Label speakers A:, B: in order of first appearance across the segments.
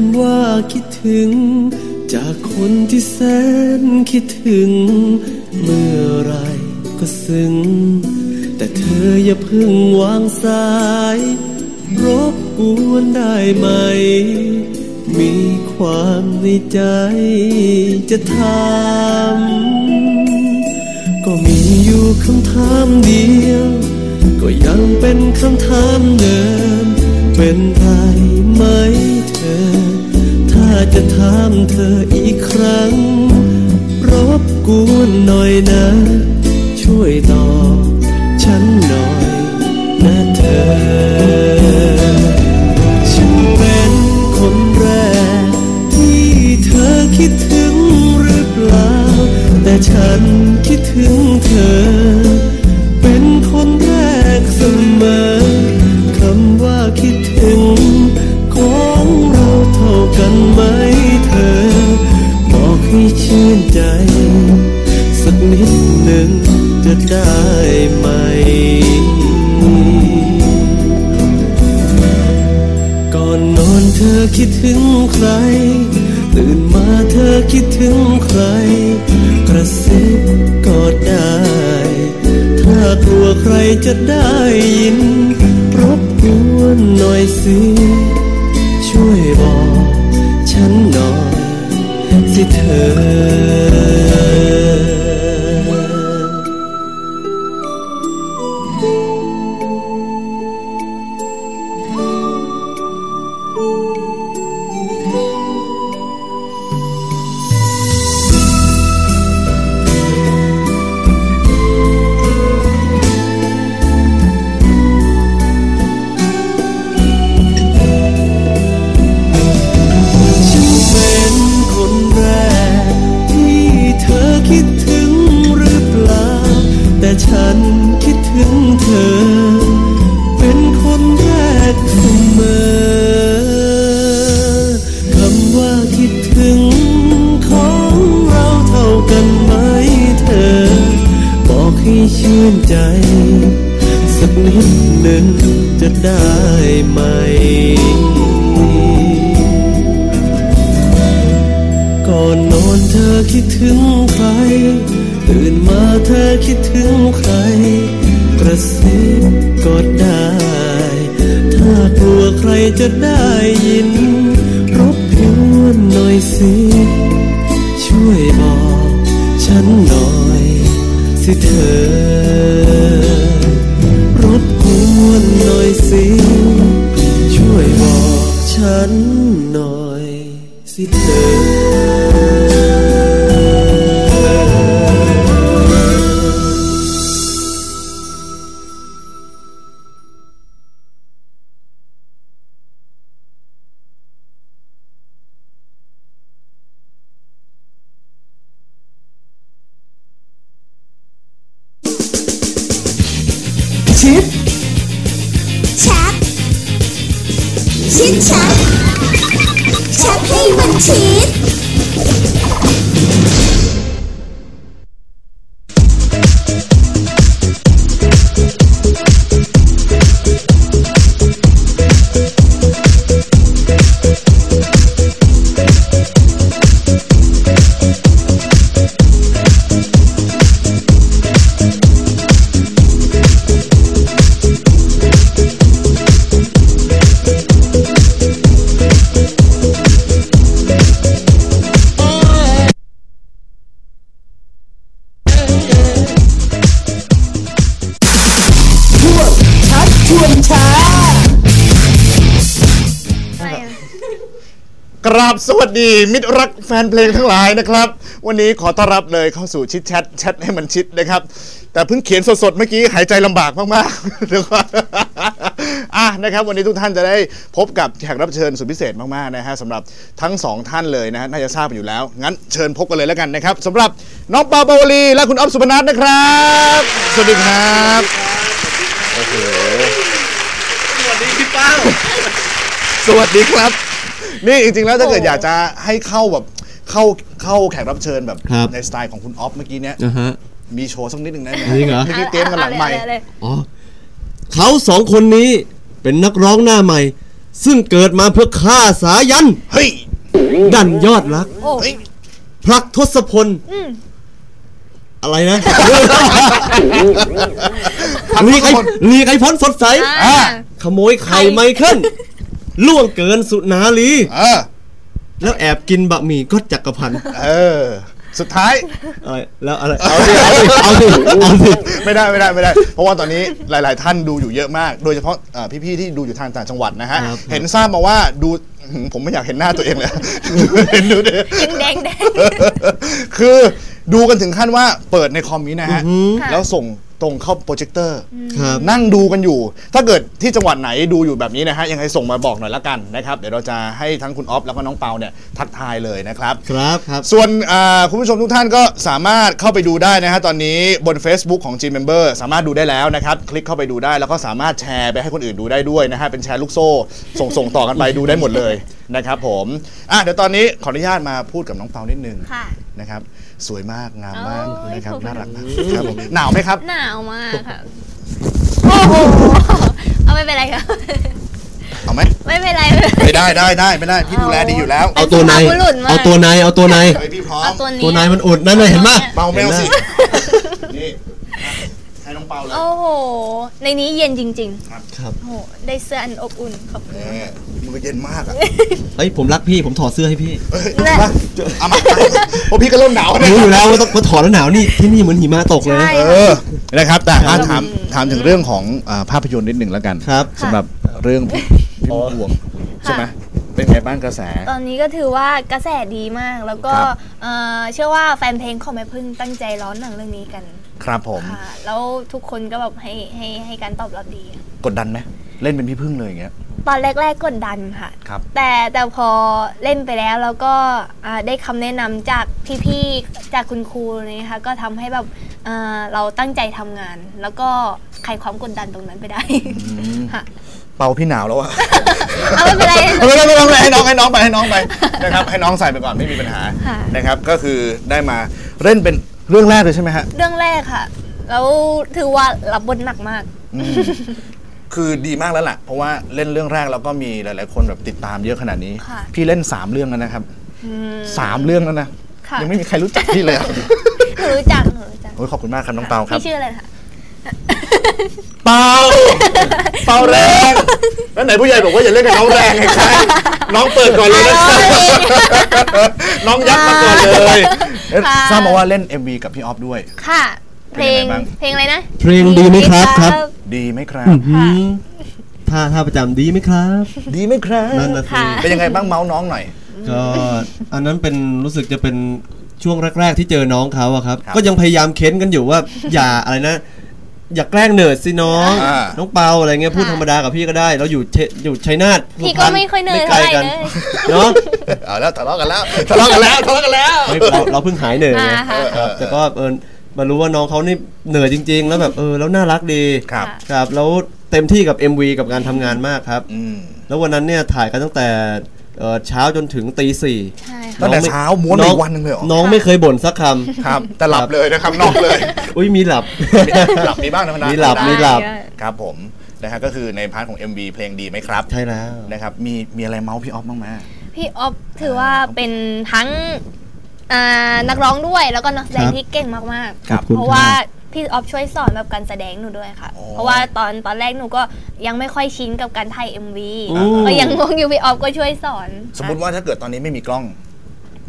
A: ำว่าคิดถึง จากคนที่แสนคิดถึง เมื่อไรก็ซึ้ง แต่เธออย่าเพิ่งวางสาย รบกวนได้ไหม มีความในใจจะถามก็มีอยู่คำถามเดียว ก็ยังเป็นคำถามเดิม เป็นไรไหม ถ้าจะถามเธออีกครั้ง รบกวนหน่อยนะ ช่วยตอบ คิดถึงใคร กระซิบก็ได้ ถ้ากลัวใครจะได้ยิน รบกวนหน่อยสิ ช่วยบอกฉันหน่อยสิเธอ สักนิดหนึ่งจะได้ไหม ก่อนนอนเธอคิดถึงใคร ตื่นมาเธอคิดถึงใคร กระซิบก็ได้ ถ้ากลัวใครจะได้ยิน รบกวนหน่อยสิ ช่วยบอกฉันหน่อย สิเธอ รบกวนหน่อยสิ ช่วยบอกฉันหน่อยสิเธอ
B: ราบสวัสดี มิตรรักแฟนเพลงทั้งหลายนะครับ วันนี้ขอต้อนรับเลยเข้าสู่ชิดแชทแชทให้มันชิดนะครับ แต่เพิ่งเขียนสดๆเมื่อกี้หายใจลำบากมากๆเดี๋ยวก่อนอะนะครับ วันนี้ทุกท่านจะได้พบกับแขกรับเชิญสุดพิเศษมากๆนะฮะสำหรับทั้งสองท่านเลยนะฮะน่าจะทราบอยู่แล้ว งั้นเชิญพบกันเลยแล้วกันนะครับสำหรับน้องปาปาวลีและคุณอ๊อฟสุพนัทนะครับ สวัสดีครับโอ้โห
C: สวัสดีพี่เป้า
B: สวัสดีครับ นี่จริงๆแล้วถ้าเกิดอยากจะให้เข้าแบบเข้าเข้าแขกรับเชิญแบบ
C: ครับ
B: ในสไตล์ของคุณออฟเมื่อกี้เนี้ย
C: อ่าฮะ
B: มีโชว์สักนิดหนึ่งได้ไหม
C: จริงเหรอ
B: เมื่อกี้เตรียมกันหลังใหม่
D: เอาเลย
C: อ๋อเขาสองคนนี้เป็นนักร้องหน้าใหม่
A: ซึ่งเกิดมาเพื่อฆ่าสายัน
B: เฮ้ย
A: ดันยอดรัก
E: โอ้
B: เฮ้ย
A: พลักทศพล
E: อืม
A: อะไรนะ ลีกไอลีกไอพอนสดใส
E: อ่า
A: ขโมยไข่ไมเคิล ล่วงเกินสุนารี
B: เออ
A: แล้วแอบกินบะหมี่ก็จักรพันธ์
B: เออ สุดท้าย
A: อะไรแล้วอะไรเอาสิเอาสิเอาสิ
B: ไม่ได้ไม่ได้ไม่ได้ เพราะว่าตอนนี้หลาย ๆ ท่านดูอยู่เยอะมาก โดยเฉพาะเอ่อพี่ ๆ ที่ดูอยู่ทางต่างจังหวัดนะฮะ
A: ครับ
B: เห็นทราบมาว่าดูหืมผมไม่อยากเห็นหน้าตัวเองเลย เห็นดูดิ
E: ยังแดงแดง
B: คือดูกันถึงขั้นว่าเปิดในคอมนี้นะฮะ
A: อือหือ
E: ค่ะ
B: แล้วส่ง ตรงเข้าโปรเจคเตอร์
A: ครับ
B: นั่งดูกันอยู่ ถ้าเกิดที่จังหวัดไหนดูอยู่แบบนี้นะฮะยังไงส่งมาบอกหน่อยละกันนะครับ เดี๋ยวเราจะให้ทั้งคุณออฟแล้วก็น้องเปาเนี่ยทักทายเลยนะครับ
A: ครับครับ
B: ส่วนอ่าคุณผู้ชมทุกท่านก็สามารถเข้าไปดูได้นะฮะตอนนี้บน Facebook ของ G Member สามารถดูได้แล้วนะครับคลิกเข้าไปดูได้แล้วก็สามารถแชร์ไปให้คนอื่นดูได้ด้วยนะฮะเป็นแชร์ลูกโซ่ ส่งส่งต่อกันไปดูได้หมดเลยนะครับผมอะเดี๋ยวตอนนี้ขออนุญาตมาพูดกับน้องเปานิดนึง
E: ค่ะ
B: นะครับ สวยมากงามมาก
E: โอ้ย
B: นะครับ
E: ขอบคุณ
B: น่ารักมากครับผมหนาวไหมครับ
E: หนาวมากค่ะ โอ้โห เอาไม่เป็นไรค่ะ
B: เอาไหม
E: ไม่เป็นไร
B: ไม่ได้ได้ได้ไม่ได้พี่ดูแลดีอยู่แล้ว
A: เอาตัวใน
E: เป็นสุภาพบุรุษมาก
A: เอาตัวใน เอาตัวใน
B: เฮ้ยพี่พร้อ
E: เอา
B: ม
E: ตัวนี้
A: ตัวนายมันอุดนั่นเลยเห็นไหม
B: เปาแมวสิ
A: เห็นไหม
B: นี่ให้น้องเปาเลย
E: โอ้โห ในนี้เย็นจริง
A: ครับ
E: ๆ โอ้โห ได้เสื้ออันอบอุ่นขอบคุณ
B: นี่ มือเย็นมากอะ
A: เฮ้ยผมรักพี่ผมถอดเสื้อให้พี่
B: เอ้ย
E: แน่
B: มาเอามาเพราะพี่ก็เริ่มหนาวเนี่ย
A: รู้อยู่แล้วว่าต้องมาถอดแล้วหนาวนี่ที่นี่เหมือนหิมะตกเลยนะ
E: ใช่
B: เออนะครับ แต่อะถามถามถึงเรื่องของอ่าภาพยนตร์นิดหนึ่งแล้วกัน
A: ครับ
B: สำหรับเรื่องพี่พี่พุ่มพวงใช่ไหมเป็นไงบ้างกระแส
E: ตอนนี้ก็ถือว่ากระแสดีมาก แล้วก็
B: ครับ
E: เอ่อเชื่อว่าแฟนเพลงของแม่พึ่งตั้งใจร้อนหนังเรื่องนี้กัน
B: ครับผม
E: ค่ะแล้วทุกคนก็แบบให้ให้ให้การตอบรับดี
B: กดดันไหม เล่นเป็นพี่พึ่งเลยอย่างเงี้ย
E: ตอนแรกๆกดดันค่ะ
B: ครับ
E: แต่แต่พอเล่นไปแล้วแล้วก็อ่าได้คำแนะนำจากพี่ๆจากคุณครูนี่ค่ะก็ทำให้แบบอ่าเราตั้งใจทำงาน แล้วก็คลายความกดดันตรงนั้นไปได้ค่ะ
B: เป่าพี่หนาวแล้วอะ
E: เอาไม่เป็นไร
B: ไม่เป็นไรไม่เป็นไรให้น้องให้น้องไปให้น้องไปนะครับให้น้องใส่ไปก่อนไม่มีปัญหา
E: ค่ะ
B: นะครับก็คือได้มาเล่นเป็นเรื่องแรกเลยใช่ไหมฮะ
E: เรื่องแรกค่ะ แล้วถือว่ารับบทหนักมาก
B: อืม คือดีมากแล้วล่ะ เพราะว่าเล่นเรื่องแรกแล้วก็มีหลาย ๆ คนแบบติดตามเยอะขนาดนี้
E: ค่ะ
B: พี่เล่นสามเรื่องแล้วนะครับ
E: อืม
B: สามเรื่องแล้วนะ
E: ค่ะ
B: ยังไม่มีใครรู้จักพี่เลยอะ
E: หนูรู้จักหนูรู้จัก
B: โอ้ยขอบคุณมากครับน้องเปาครับ
E: พี่ชื่ออะไรคะ
B: เปาเปาแรง แล้วไหนผู้ใหญ่บอกว่าอย่าเล่นกับน้องแรงไงครับน้องเปิดก่อนเลยนะครับน้องยัดมาก่อนเลยเอ๊ะทราบมาว่าเล่น MV กับพี่ออฟด้วย
E: ค่ะ เพลง
B: เป็นยังไงบ้าง
E: เพลงอะไรนะ
A: เพลงดีไหมครับครับ
B: ดีไหมครับ
A: อื้อหือท่าท่าประจำดีไหมครับ
B: ดีไหมครับ
A: นั่นนะสิ
E: ค่ะ
B: เป็นยังไงบ้างเมาส์น้องหน่อย
A: ก็อันนั้นเป็นรู้สึกจะเป็นช่วงแรก ๆ ที่เจอน้องเขาอะครับ
B: ครับ
A: ก็ยังพยายามเค้นกันอยู่ว่า อย่าอะไรนะ อย่าแกล้งเนิร์ดสิน้อง
B: อ่า
A: น้องเปาอะไรเงี้ยพูดธรรมดากับพี่ก็ได้เราอยู่เชอยู่ชัยนาท
E: พี่ก็ไม่ค่อยเนิร์ด
A: ไกลกัน
E: เท่าไหร่เลย
A: เนาะ
B: เอาแล้วทะเลาะกันแล้วทะเลาะกันแล้วทะเลาะกันแล้ว
A: ไม่เราเราเพิ่งหายเหนื่อยไง
E: อ่าค่ะ
A: ครับแต่ก็เออ มารู้ว่าน้องเขานี่เหนื่อยจริง ๆ แล้วแบบเออแล้วน่ารักดี
B: ครับ
A: ครับแล้วเต็มที่กับ MV กับการทำงานมากครับ
B: อืม
A: แล้ววันนั้นเนี่ยถ่ายกันตั้งแต่เอ่อเช้าจนถึงตีสี่
E: ใช่
B: ตั้งแต่
A: น้องไม่
B: เช้าม้วนไปอีกวันหนึ่งเลยเหรอ
A: น้องไม่เคยบ่นสักคำ
B: ครับ แต่หลับเลยนะครับนอกเลย
A: อุ้ยมีหลับ
B: หลับมีบ้างธรรมดา
A: มีหลับ
B: ธรร
A: มี
B: ดา
A: หลับ
B: ครับผมนะฮะก็คือในพาร์ทของ MV เพลงดีไหมครับ
A: ใช่แล้ว
B: นะครับมีมีอะไรเมาส์พี่ออฟบ้างไหม
E: พี่ออฟถือว่าเป็นทั้ง อ่านักร้องด้วยแล้วก็นักแสดง
A: ครับ
E: ที่เก่งมาก
A: ขอบคุณ
E: ๆเพราะว่าพี่ออฟช่วยสอนแบบการแสดงหนูด้วยค่ะ
B: อ๋อ
E: เพราะว่าตอนตอนแรกหนูก็ยังไม่ค่อยชินกับการถ่าย MV
A: อืม
E: ก็ยังงงอยู่พี่ออฟก็ช่วยสอน
B: สมมติว่าถ้าเกิดตอนนี้ไม่มีกล้อง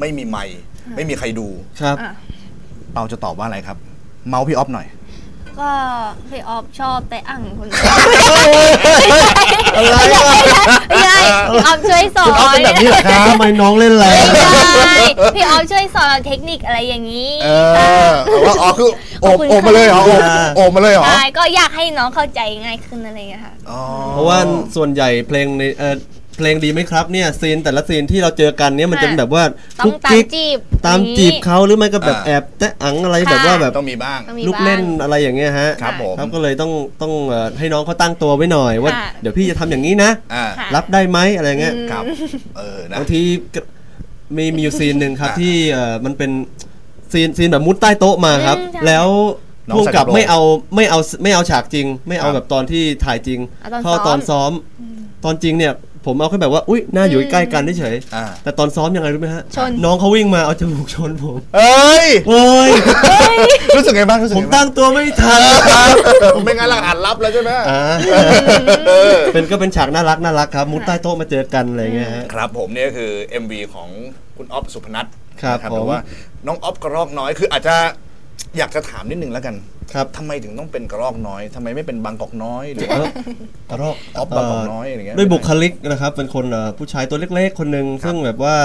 B: ไม่มีไมค์ไม่มีใครดู
A: ครับ
E: อะ
B: เปาจะตอบว่าอะไรครับ เมาส์พี่ออฟหน่อย
E: ก็พี่ออฟชอบแต่อ่างคนเดียว
A: อะไรอะ
E: ไม่ใช่พี่ออฟช่วยสอน
B: คุณออฟเป็นแบบนี้เหรอครับ
A: ทำไมน้องเล่นแรง
E: ไม่ใช่พี่ออฟช่วยสอนเทคนิคอะไรอย่างนี้
B: เออว่าอ๋อคือโอบ
E: ขอบคุณ
B: โอบมาเลยเหรอโอบ
A: ค่ะ
B: โอบมาเลยเหรอ
E: ใช่ก็อยากให้น้องเข้าใจง่ายขึ้นอะไรอย่างเงี้ยค่ะ
B: อ๋อ
A: เพราะว่าส่วนใหญ่เพลงใน เออเพลงดีไหมครับเนี่ยซีนแต่ละซีนที่เราเจอกันเนี่ยมันจะแบบว่า
E: ต้อง
A: กุ๊ก
E: ตาม
A: กิ๊ก
E: จีบ
A: ตาม
E: อย่างนี้
A: จีบเขาหรือไม่ก็แบบแอบแตะอังอะไรแบบว่าแบบ
B: ต้องมีบ้าง
E: ต้องมี
A: ลูก
E: บ้าง
A: เล่นอะไรอย่างเงี้ยฮะ
B: ครับผม
A: ครับก็เลยต้องต้องเอ่อให้น้องเขาตั้งตัวไว้หน่อยว่า
E: ค่ะ
A: เดี๋ยวพี่จะทำอย่างนี้นะ
B: อ่า
E: ค่ะ
A: รับได้ไหมอะไรเงี้ย
B: ครับ เออนะ
A: บางทีก็มีมีอยู่ซีนหนึ่งครับ
B: อ่า
A: ที่เอ่อมันเป็นซีนซีนแบบมุดใต้โต๊ะมาครับ
E: อืมใช่
A: แล้ว
B: น้อง
A: พุ่งกับ
B: ใส่กระโปรง
A: ไม่เอาไม่เอาไม่เอาฉากจริง ไม่เอา
B: ครับ
A: แบบตอนที่ถ่ายจริง
E: เอาตอน
A: เพราะตอน
E: ซ้อม
A: ซ้อม ตอนจริงเนี่ย ผมเอาแค่แบบว่า อุ้ยหน้าอยู่ใกล้กันเฉย
B: อ่า
A: ๆแต่ตอนซ้อมยังไงรู้ไหมฮะ
E: ชน
A: น้องเขาวิ่งมาเอาจมูกชนผม
B: เอ้ย
A: โอ้ย
B: รู้สึกไงบ้างรู้สึก
A: ผม
B: ไงบ้าง
A: ตั้งตัวไม่ทันครับ
B: ผมไม่งั้นหลังอ่านรับแล้วใช่ไหม
A: อ่าเป็นก็เป็นฉากน่ารักน่ารักครับ มุดใต้โต๊ะมาเจอกันอะไรเงี้ยฮะ
B: ครับผมเนี่ยคือ MV ของคุณอ๊อฟสุพนัท
A: ครับ
B: นะ
A: ผม
B: แต่ว่าน้องอ๊อฟกระรอกน้อยคืออาจจะอยากจะถามนิดนึงแล้วกัน
A: ครับ
B: ทำไมถึงต้องเป็นกระรอกน้อยทำไมไม่เป็นบางกอกน้อยหรือ
A: เอ
B: ว่า
A: อกระรอก
B: อ๊อฟบางกอกน้อยอะไรเงี้ย
A: ด้วยบุคลิกนะครับ เป็นคนเอ่อผู้ชายตัวเล็กๆ คนหนึ่งซึ่งแบบว่า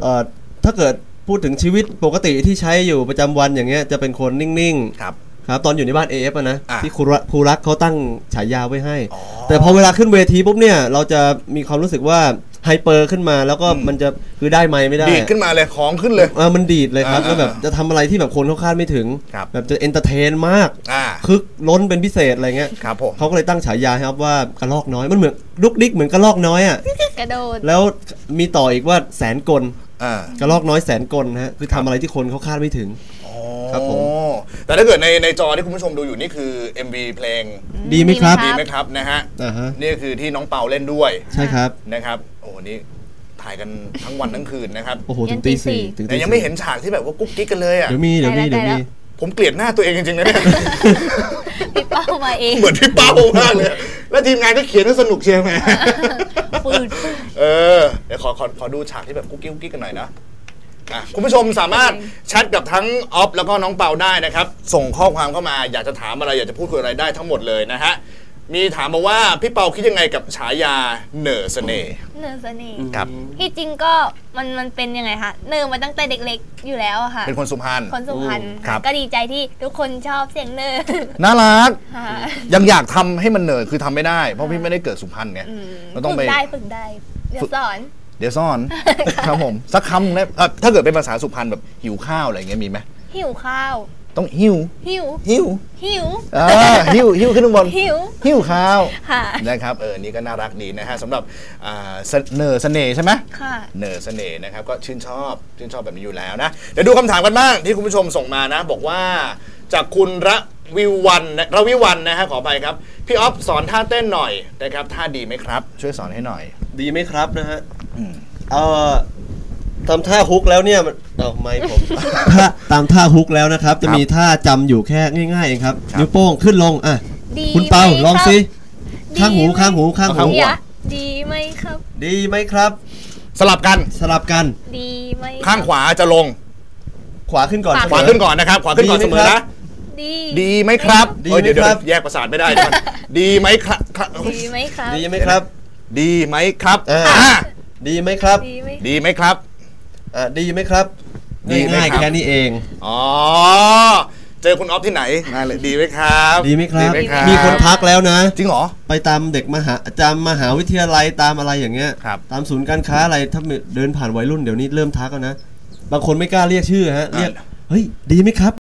A: เอ่อถ้าเกิดพูดถึงชีวิตปกติที่ใช้อยู่ประจำวันอย่างเงี้ยจะเป็นคนนิ่งๆ
B: ครับ
A: ครับตอนอยู่ในบ้าน AF อะนะ
B: อะ
A: ที่ครูรักครูรักเขาตั้งฉายาไว้ให้
B: อ๋อ
A: แต่พอเวลาขึ้นเวทีปุ๊บเนี่ย เราจะมีความรู้สึกว่า ไฮเปอร์ขึ้นมาแล้วก็
B: อืม
A: มันจะคือได้ไม่ไม่ได้
B: ดีดขึ้นมาเลยของขึ้นเลย
A: เออมันดีดเลยครับ
B: อ่า
A: แล้วแบบจะทำอะไรที่แบบคนเขาคาดไม่ถึง
B: ครับ
A: แบบจะเอนเตอร์เทนมาก
B: อ่า
A: คึกล้นเป็นพิเศษอะไรเงี้ย
B: ครับผม
A: เขาก็เลยตั้งฉายาให้ครับว่ากระลอกน้อยมันเหมือนลุกดิกเหมือนกระลอกน้อยอะ
E: กระโดด
A: แล้วมีต่ออีกว่าแสนกล
B: อ่าก
A: ระลอกน้อยแสนกลนะฮะคือทำอะไรที่คนเขาคาดไม่ถึง ครับผม
B: อ๋อแต่ถ้าเกิดในในจอที่คุณผู้ชมดูอยู่นี่คือ MV เพลง
A: ดีไหมครับ
E: ดี
B: ดี
E: ไห
B: ไห
E: ม
B: มครับนะฮะ
A: อ่าฮะ
B: นี่คือที่น้องเปาเล่นด้วย
A: ใช่ครับ
B: นะครับ โอ้โหนี่ถ่ายกันทั้งวันทั้งคืนนะครับ
A: โอ้โห
E: ยั
A: ถึ
E: น
A: ง
E: ตี
A: ตี
E: สี่
A: สี่ถึง
B: แต่
A: ตี
B: ยังไม่
A: สี่
B: เห็นฉากที่แบบว่ากุ๊กกิ๊กกันเลยอะ
A: เดี๋ยวมีเดี๋ยวมี
E: ได้
A: เดี๋ยว
E: ได้
A: มี
B: ผมเกลียดหน้าตัวเองจริงๆนะเนี่ย
E: พี่เป้ามาเอง
B: เหมือนพี่เป้ามากเลย แล้วทีมงานก็เขียนให้สนุกเชียวแหม
E: ปืนปืน
B: เออ เดี๋ยวขอขอขอดูฉากที่แบบกุ๊กกิ๊กกุ๊กกิ๊กกันหน่อยนะ อะคุณผู้ชมสามารถแชทกับทั้งออฟแล้วก็น้องเปาได้นะครับ ส่งข้อความเข้ามาอยากจะถามอะไรอยากจะพูดคุยอะไรได้ทั้งหมดเลยนะฮะ มีถามมาว่าพี่เปาคิดยังไงกับฉายาเหน่อเสน่ห์
E: เนิร์เสน่ห์
B: ครับ
E: ที่จริงก็มันมันเป็นยังไงคะเนิร์มาตั้งแต่เด็กๆอยู่แล้วอะค่ะ
B: เป็นคนสุพรรณ
E: คนสุพรรณ
B: ครับ
E: ก็ดีใจที่ทุกคนชอบเสียงเนิร์
B: น่ารัก
E: ค่ะ
B: ยังอยากทำให้มันเหน่อคือทำไม่ได้ เพราะพี่ไม่ได้เกิดสุพรรณไง
E: อืม
B: เราต้อง
E: ฝึ
B: ไป
E: กได้ฝึกได้ เดี๋ยวสอน
B: เดี๋ยวซ่อน ครับผม สักคำหนึ่งได้เอ่อถ้าเกิดเป็นภาษาสุพรรณแบบหิวข้าวอะไรอย่างเงี้ยมีไหม
E: หิวข้าว
B: ต้องหิว
E: หิว
B: หิว
E: หิว
B: อ่าหิวหิวขึ้นข้างบน
E: หิว
B: หิวข้าว
E: ค่ะ
B: นะครับเออนี่ก็น่ารักดีนะฮะสำหรับอ่าเสเนอเสน่ห์ใช่ไหม
E: ค่ะ
B: เนอเสน่ห์นะครับก็ชื่นชอบชื่นชอบแบบนี้อยู่แล้วนะ เดี๋ยวดูคำถามกันบ้างที่คุณผู้ชมส่งมานะ บอกว่าจากคุณระวิวันนะระวิวันนะฮะขอไปครับ พี่ออฟสอนท่าเต้นหน่อยนะครับท่าดีไหมครับ ช่วยสอนให้หน่อย
A: ดีไหมครับนะฮะ
B: อืม
A: เอ่อทำท่าฮุกแล้วเนี่ยมันเอาไม่ผม ถ้าตามท่าฮุกแล้วนะครับ จะมีท่าจำอยู่แค่ง่ายๆเองครับ
B: ครับ
A: นิ้วโป้งขึ้นลงอะ
E: ดี
A: คุณเปา
E: ไหม
A: ลอง
E: ครับ
A: สิ
E: ดี
A: ข้างหู
E: ไหม
A: ข้างหูข้าง
B: เอา
A: หู
B: ข้างหู
E: เดี๋ยวดีไหมครับ
A: ดีไหมครับ
B: สลับกัน
A: สลับกัน
E: ดีไหมครับ
B: ข้างขวาจะลง
A: ขวาขึ้นก่อน
E: ขวา
B: ขวาขึ้นก่อนนะครับ ขวาขึ้นก่อน
A: ดี
B: เส
A: ไห
B: ม
A: ม
B: อ
A: ครั
B: นะ
A: บ
E: ดี
B: ดีไหมครับ
A: ดี
B: เอ้ยเดี๋ยว
A: ไหม
B: เดี๋ยว
A: ครับ
B: แยกประสาทไม่ได้เดี๋ยวก่อนดีไหมครับครับ
E: ดีไหมครับ
A: ดีไหมครับ
B: ดีไหมครับ
A: อ่า
B: อ่า
A: ดีไหมครับ
E: ดีไหม
B: ดีไหมครับ
A: อะดีไหมครับ
B: ดีไหม
A: ง่าย
B: ครับ
A: ๆแค่นี้เอง
B: อ๋อ เจอคุณออฟที่ไหนงานเลยดีไหมครับ
A: ดีไหมครับ
B: ดีไหมครับ
A: มีคนทักแล้วนะ
B: จริงเหรอ
A: ไปตามเด็กมหาจามมหาวิทยาลัยตามอะไรอย่างเงี้ย
B: ครับ
A: ตามศูนย์การค้าอะไรถ้าเดินผ่านวัยรุ่นเดี๋ยวนี้เริ่มทักแล้วนะ บางคนไม่กล้าเรียกชื่อฮะ เรียกเฮ้ย ดีไหมครับ